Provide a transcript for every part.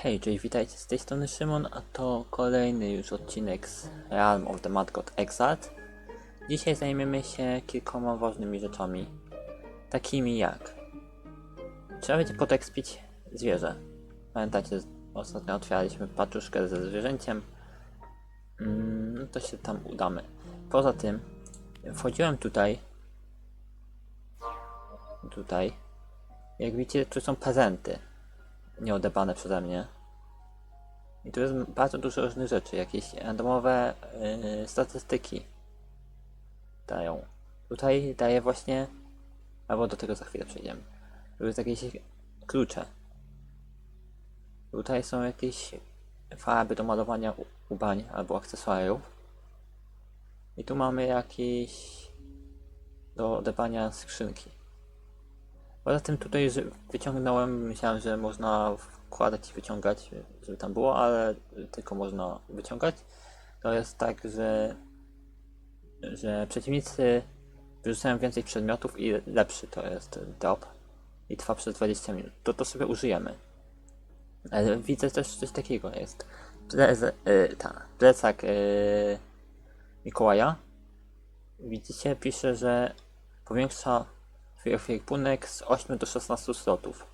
Hej, cześć, witajcie z tej strony Szymon, a to kolejny już odcinek z Realm of the Mad God Exalt. Dzisiaj zajmiemy się kilkoma ważnymi rzeczami, takimi jak trzeba będzie potekspić zwierzę. Pamiętacie, ostatnio otwieraliśmy paczuszkę ze zwierzęciem, mm, no to się tam udamy. Poza tym, wchodziłem tutaj, tutaj, jak widzicie, tu są prezenty nieodebane przeze mnie. I tu jest bardzo dużo różnych rzeczy, jakieś randomowe yy, statystyki dają. Tutaj daje właśnie, albo do tego za chwilę przejdziemy. Tu jest jakieś klucze. Tutaj są jakieś farby do malowania ubrań albo akcesoriów. I tu mamy jakieś do odebrania skrzynki. Poza tym tutaj wyciągnąłem, myślałem, że można wkładać i wyciągać, żeby tam było, ale tylko można wyciągać. To jest tak, że, że przeciwnicy wyrzucają więcej przedmiotów i lepszy to jest drop i trwa przez 20 minut. To to sobie użyjemy. Ale widzę też coś takiego jest. Y, ta, plecak y, Mikołaja. Widzicie, pisze, że powiększa ekwipunek z 8 do 16 slotów.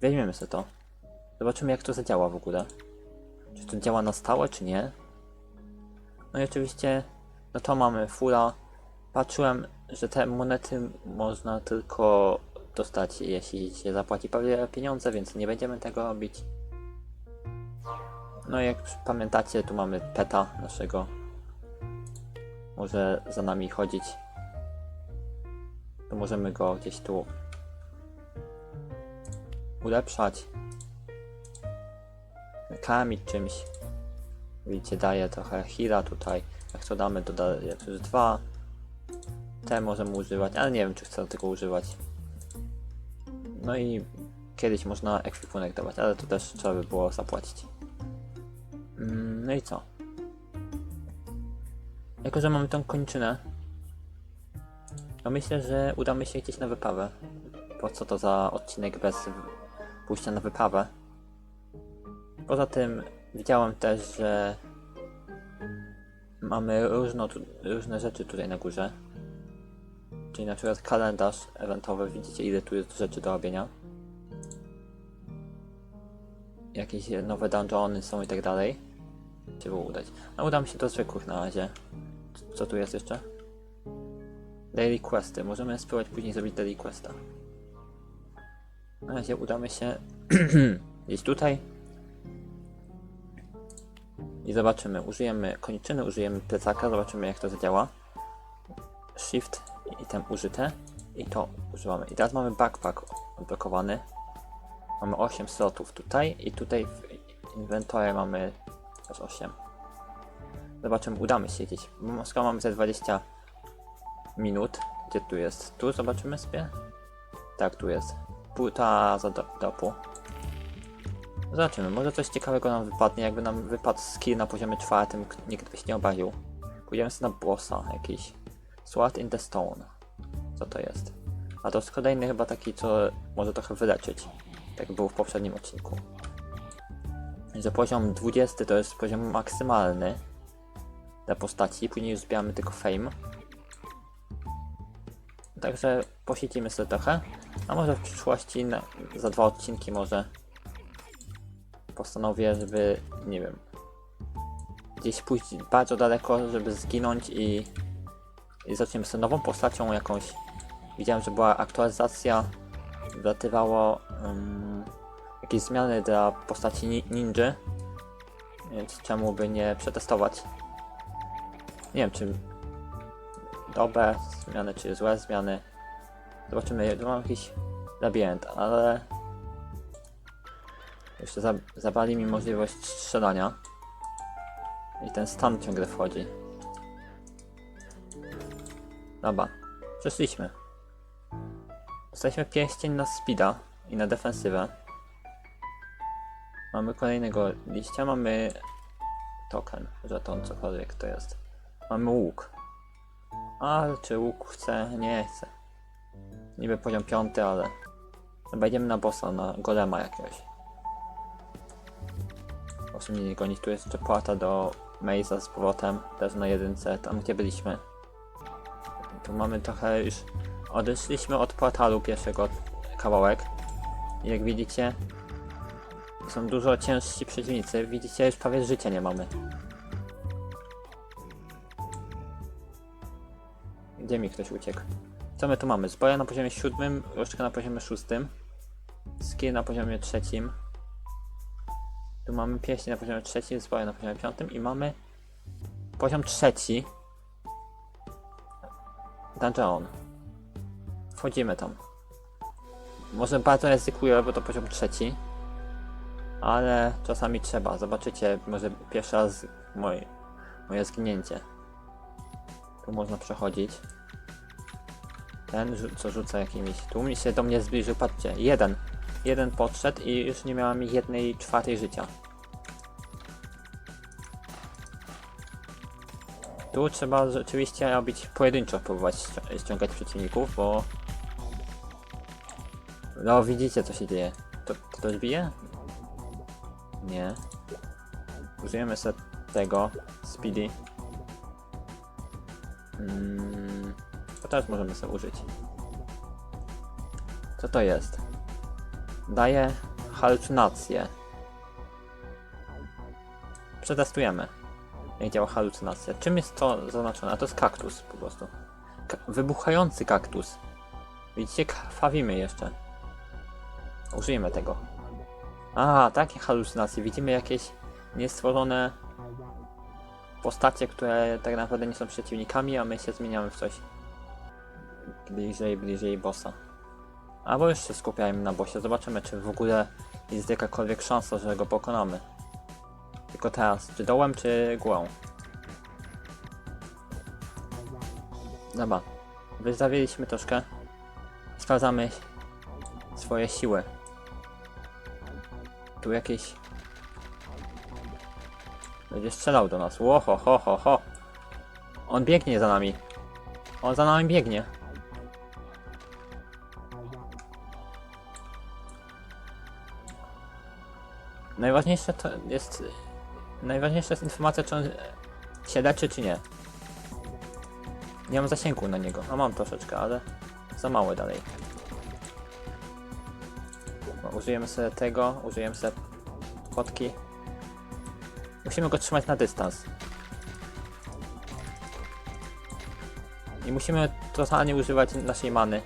Weźmiemy sobie to. Zobaczymy jak to zadziała w ogóle. Czy to działa na stałe, czy nie. No i oczywiście, no to mamy fula. Patrzyłem, że te monety można tylko dostać, jeśli się zapłaci pewne pieniądze, więc nie będziemy tego robić. No i jak pamiętacie, tu mamy peta naszego. Może za nami chodzić to możemy go gdzieś tu ulepszać. Karmić czymś. Widzicie, daje trochę heala tutaj. Jak to damy, to daje plus dwa. Te możemy używać, ale nie wiem, czy chcę tego używać. No i kiedyś można ekwipunek dawać, ale to też trzeba by było zapłacić. Mm, No i co? Jako, że mamy tą kończynę, no myślę, że udamy się gdzieś na wyprawę. Po co to za odcinek bez pójścia na wyprawę? Poza tym widziałem też, że mamy różno, różne rzeczy tutaj na górze. Czyli na przykład kalendarz eventowy, widzicie ile tu jest rzeczy do robienia. Jakieś nowe dungeony są i tak dalej. Się było udać. No udam się do zwykłych na razie. Co tu jest jeszcze? Daily Questy. Możemy spróbować później zrobić Daily Questa. Na razie udamy się gdzieś tutaj. I zobaczymy. Użyjemy kończyny, użyjemy plecaka, zobaczymy jak to zadziała. Shift i tam użyte. I to używamy. I teraz mamy backpack odblokowany. Mamy 8 slotów tutaj i tutaj w inwentory mamy też 8. Zobaczymy, udamy się gdzieś. Skoro mamy te 20 minut. Gdzie tu jest? Tu zobaczymy sobie. Tak, tu jest. Półta za do, dopu. Zobaczymy, może coś ciekawego nam wypadnie. Jakby nam wypadł skill na poziomie czwartym, nikt by się nie obawił. Pójdziemy sobie na bossa jakiś. Sword in the Stone. Co to jest? A to jest kolejny chyba taki, co może trochę wyleczyć. Tak był w poprzednim odcinku. Że poziom 20 to jest poziom maksymalny dla postaci, później już zbieramy tylko fame. Także posiedzimy sobie trochę. A może w przyszłości, na, za dwa odcinki może postanowię, żeby, nie wiem, gdzieś pójść bardzo daleko, żeby zginąć i, i zaczniemy sobie nową postacią jakąś. Widziałem, że była aktualizacja, wlatywało um, jakieś zmiany dla postaci ni ninja, więc czemu by nie przetestować. Nie wiem, czy dobre zmiany, czy złe zmiany. Zobaczymy, mam jakiś labirynt, ale jeszcze za, zabrali mi możliwość strzelania. I ten stan ciągle wchodzi. Dobra, przeszliśmy. Dostaliśmy pierścień na speeda i na defensywę. Mamy kolejnego liścia, mamy token, żeton, cokolwiek to jest. Mamy łuk. Ale czy łuk chce? Nie chce. Niby poziom piąty, ale... Chyba idziemy na bossa, na golema jakiegoś. Nie gonić, tu jest jeszcze płata do Maze'a z powrotem, też na jedynce, tam gdzie byliśmy. Tu mamy trochę już... Odeszliśmy od portalu pierwszego kawałek. Jak widzicie, są dużo ciężsi przeciwnicy. Widzicie, już prawie życia nie mamy. Gdzie mi ktoś uciekł? Co my tu mamy? Zbroja na poziomie siódmym, różdżka na poziomie szóstym, skill na poziomie trzecim. Tu mamy pieśń na poziomie trzecim, zbroję na poziomie piątym i mamy poziom trzeci. Dungeon. Wchodzimy tam. Może bardzo ryzykuję, bo to poziom trzeci. Ale czasami trzeba. Zobaczycie, może pierwszy raz moje, moje zginięcie. Tu można przechodzić. Ten, co rzuca jakimiś. Tu mi się do mnie zbliżył, patrzcie. Jeden. Jeden podszedł i już nie miałem jednej czwartej życia. Tu trzeba rzeczywiście robić pojedynczo, próbować ści- ściągać przeciwników, bo... No widzicie co się dzieje. To ktoś bije? Nie. Użyjemy sobie tego, speedy. Mm, to też możemy sobie użyć. Co to jest? Daje halucynacje. Przetestujemy. Jak działa halucynacja. Czym jest to zaznaczone? A to jest kaktus po prostu. Ka wybuchający kaktus. Widzicie, krwawimy jeszcze. Użyjemy tego. A, takie halucynacje. Widzimy jakieś niestworzone postacie, które tak naprawdę nie są przeciwnikami, a my się zmieniamy w coś bliżej, bliżej bossa. Albo już się skupiajmy na bossie. Zobaczymy, czy w ogóle jest jakakolwiek szansa, że go pokonamy. Tylko teraz, czy dołem, czy głową? Dobra, wystawiliśmy troszkę. Sprawdzamy swoje siły. Tu jakieś... Będzie strzelał do nas. Ło, ho, ho, ho, ho. On biegnie za nami. On za nami biegnie. Najważniejsze to jest... Najważniejsza jest informacja, czy on się leczy, czy nie. Nie mam zasięgu na niego. A mam troszeczkę, ale za małe dalej. No, użyjemy sobie tego, użyjemy sobie potki. Musimy go trzymać na dystans. I musimy totalnie używać naszej many.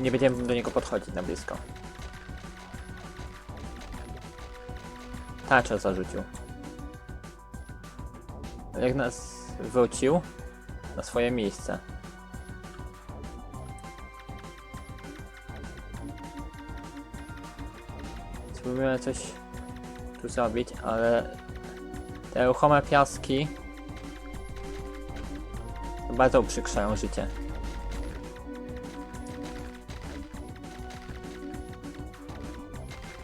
Nie będziemy do niego podchodzić na blisko. Tarczę zarzucił. Jak nas wrócił na swoje miejsce. Spróbujemy coś tu zrobić, ale te ruchome piaski bardzo uprzykrzają życie.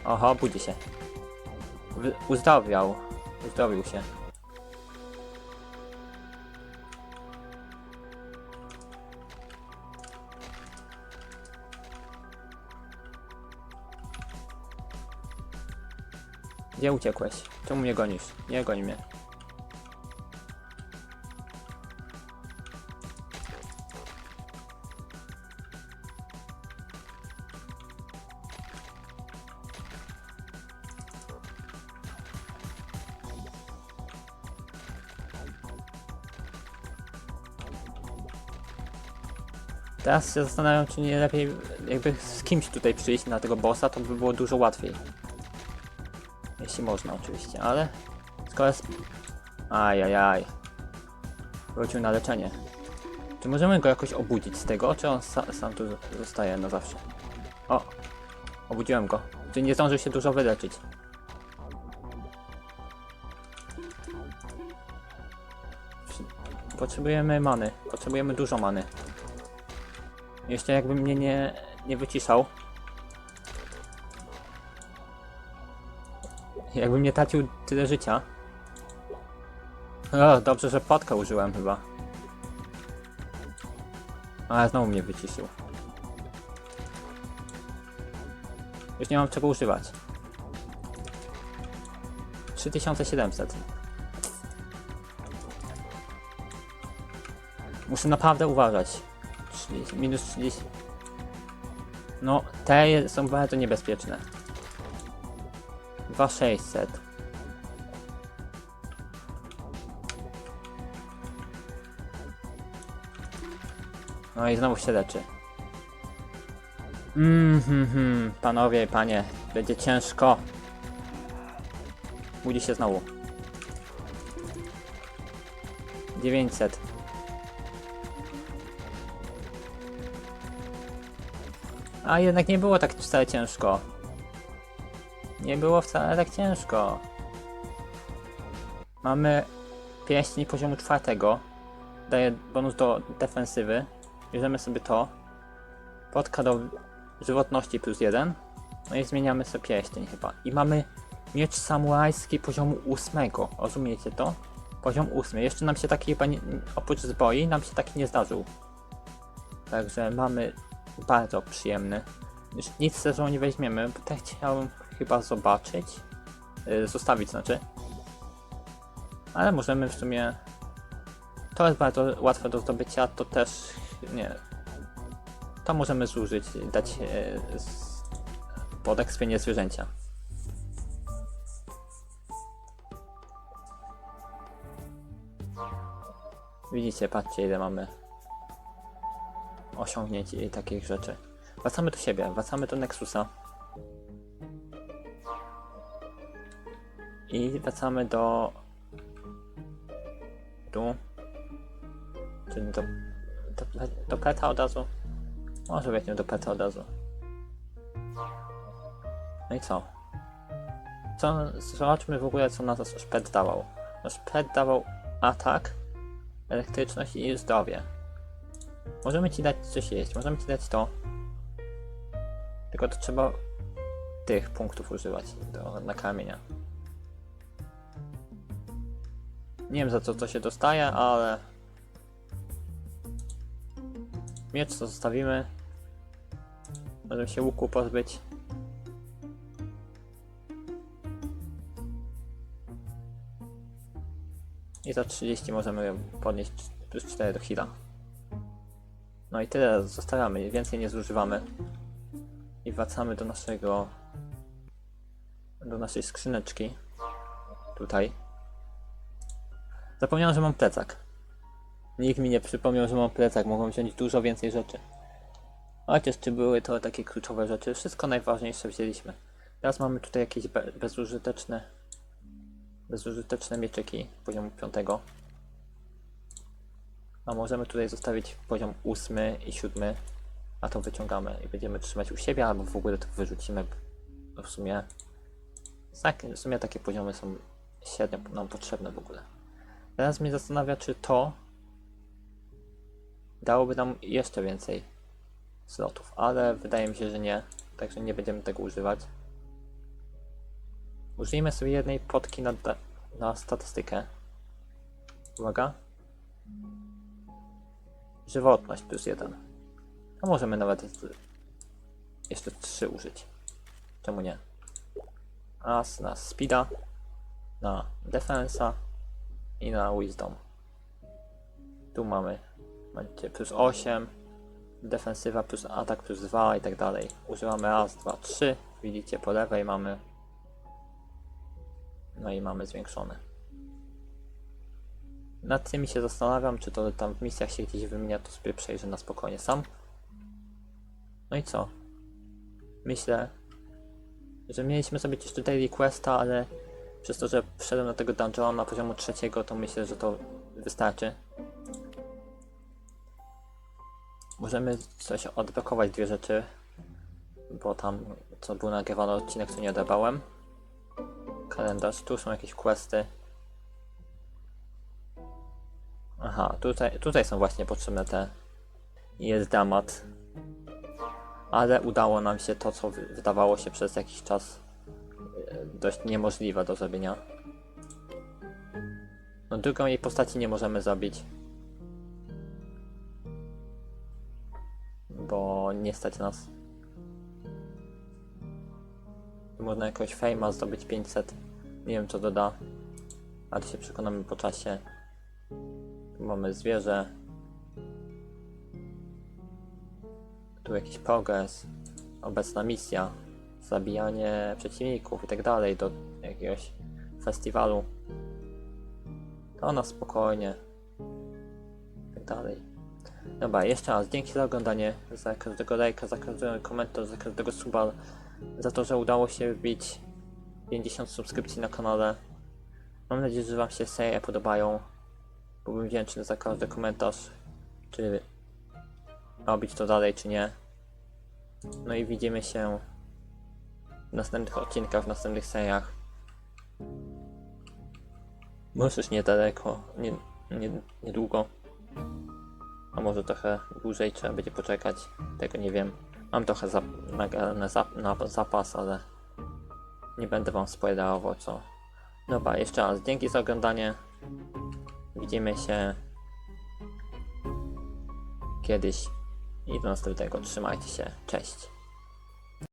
Oho, budzi się. Uzdrowiał. Uzdrowił się. Gdzie uciekłeś? Czemu mnie gonisz? Nie goń mnie. Teraz się zastanawiam, czy nie lepiej jakby z kimś tutaj przyjść na tego bossa, to by było dużo łatwiej. Jeśli można oczywiście, ale skoro jest... Ajajaj. Wrócił na leczenie. Czy możemy go jakoś obudzić z tego, czy on sa sam tu zostaje na zawsze? O! Obudziłem go. Czy nie zdążył się dużo wyleczyć? Potrzebujemy many. Potrzebujemy dużo many. Jeszcze jakby mnie nie, nie wyciszał. Jakbym nie tracił tyle życia. O, dobrze, że podkę użyłem chyba. Ale znowu mnie wyciszył. Już nie mam czego używać. 3700. Muszę naprawdę uważać. 30, minus 30. No, te są bardzo niebezpieczne. 2600. No i znowu się leczy. Mhm, panowie i panie, będzie ciężko. Budzi się znowu. 900. A jednak nie było tak wcale ciężko. Nie było wcale tak ciężko. Mamy pieśń poziomu czwartego. Daje bonus do defensywy. Bierzemy sobie to. Podka do żywotności plus jeden. No i zmieniamy sobie pieścień chyba. I mamy miecz samurajski poziomu ósmego. Rozumiecie to? Poziom ósmy. Jeszcze nam się taki chyba nie, oprócz zbroi nam się taki nie zdarzył. Także mamy bardzo przyjemny. Już nic z sezonu nie weźmiemy, bo tak chciałem chyba zobaczyć. Yy, zostawić znaczy. Ale możemy w sumie. To jest bardzo łatwe do zdobycia, to też nie. To możemy zużyć, dać z, pod ekspienie zwierzęcia. Widzicie, patrzcie ile mamy osiągnięć i takich rzeczy. Wracamy do siebie, wracamy do Nexusa. I wracamy do... Tu. Czyli do... Do, do peta od razu. Może weźmiemy do peta od razu. No i co? Co, zobaczmy w ogóle co nas nasz pet dawał. Nasz pet dawał atak, elektryczność i zdrowie. Możemy ci dać coś jeść, możemy ci dać to. Tylko to trzeba tych punktów używać do nakarmienia. Nie wiem za co to się dostaje, ale... Miecz to zostawimy. Możemy się łuku pozbyć. I za 30 możemy podnieść plus 4 do heala. No i tyle, zostawiamy, więcej nie zużywamy. I wracamy do naszego... do naszej skrzyneczki. Tutaj. Zapomniałem, że mam plecak. Nikt mi nie przypomniał, że mam plecak, mogłem wziąć dużo więcej rzeczy. Chociaż czy były to takie kluczowe rzeczy, wszystko najważniejsze wzięliśmy. Teraz mamy tutaj jakieś be bezużyteczne bezużyteczne mieczyki poziomu 5. A możemy tutaj zostawić poziom 8 i 7, a to wyciągamy i będziemy trzymać u siebie, albo w ogóle to wyrzucimy. bo W sumie, tak, w sumie takie poziomy są średnio nam potrzebne w ogóle. Teraz mnie zastanawia, czy to dałoby nam jeszcze więcej slotów, ale wydaje mi się, że nie, także nie będziemy tego używać. Użyjmy sobie jednej potki na, na statystykę. Uwaga. Żywotność plus jeden. A możemy nawet jeszcze trzy użyć. Czemu nie? Raz na speeda, na defensa i na wisdom. Tu mamy macie plus 8, defensywa plus atak plus 2 i tak dalej. Używamy raz, dwa, trzy. Widzicie po lewej mamy no i mamy zwiększone. Nad tymi się zastanawiam, czy to tam w misjach się gdzieś wymienia, to sobie przejrzę na spokojnie sam. No i co? Myślę, że mieliśmy zrobić jeszcze daily questa, ale przez to, że wszedłem do tego dungeona na poziomu trzeciego, to myślę, że to wystarczy. Możemy coś odblokować dwie rzeczy, bo tam co był nagrywany odcinek, co nie odebrałem kalendarz, tu są jakieś questy. Aha, tutaj, tutaj są właśnie potrzebne te. Jest dramat. Ale udało nam się to, co wy- wydawało się przez jakiś czas e, dość niemożliwe do zrobienia. No drugą jej postaci nie możemy zabić. Bo nie stać nas. Można jakoś fejma zdobyć 500 Nie wiem co doda, ale się przekonamy po czasie. Mamy zwierzę. Tu jakiś progres. Obecna misja. Zabijanie przeciwników i tak dalej do jakiegoś festiwalu. To na spokojnie. I tak dalej. Dobra, jeszcze raz dzięki za oglądanie, za każdego lajka, za każdy komentarz, za każdego suba, za to, że udało się wbić 50 subskrypcji na kanale. Mam nadzieję, że Wam się serie podobają. Byłbym wdzięczny za każdy komentarz, czy robić to dalej, czy nie. No i widzimy się w następnych odcinkach, w następnych seriach. Może już niedaleko, nie, nie, niedługo. A może trochę dłużej trzeba będzie poczekać. Tego nie wiem. Mam trochę zap na, zap na zapas, ale nie będę wam spoilerował co. Dobra, jeszcze raz dzięki za oglądanie. Widzimy się kiedyś i do następnego. Trzymajcie się. Cześć.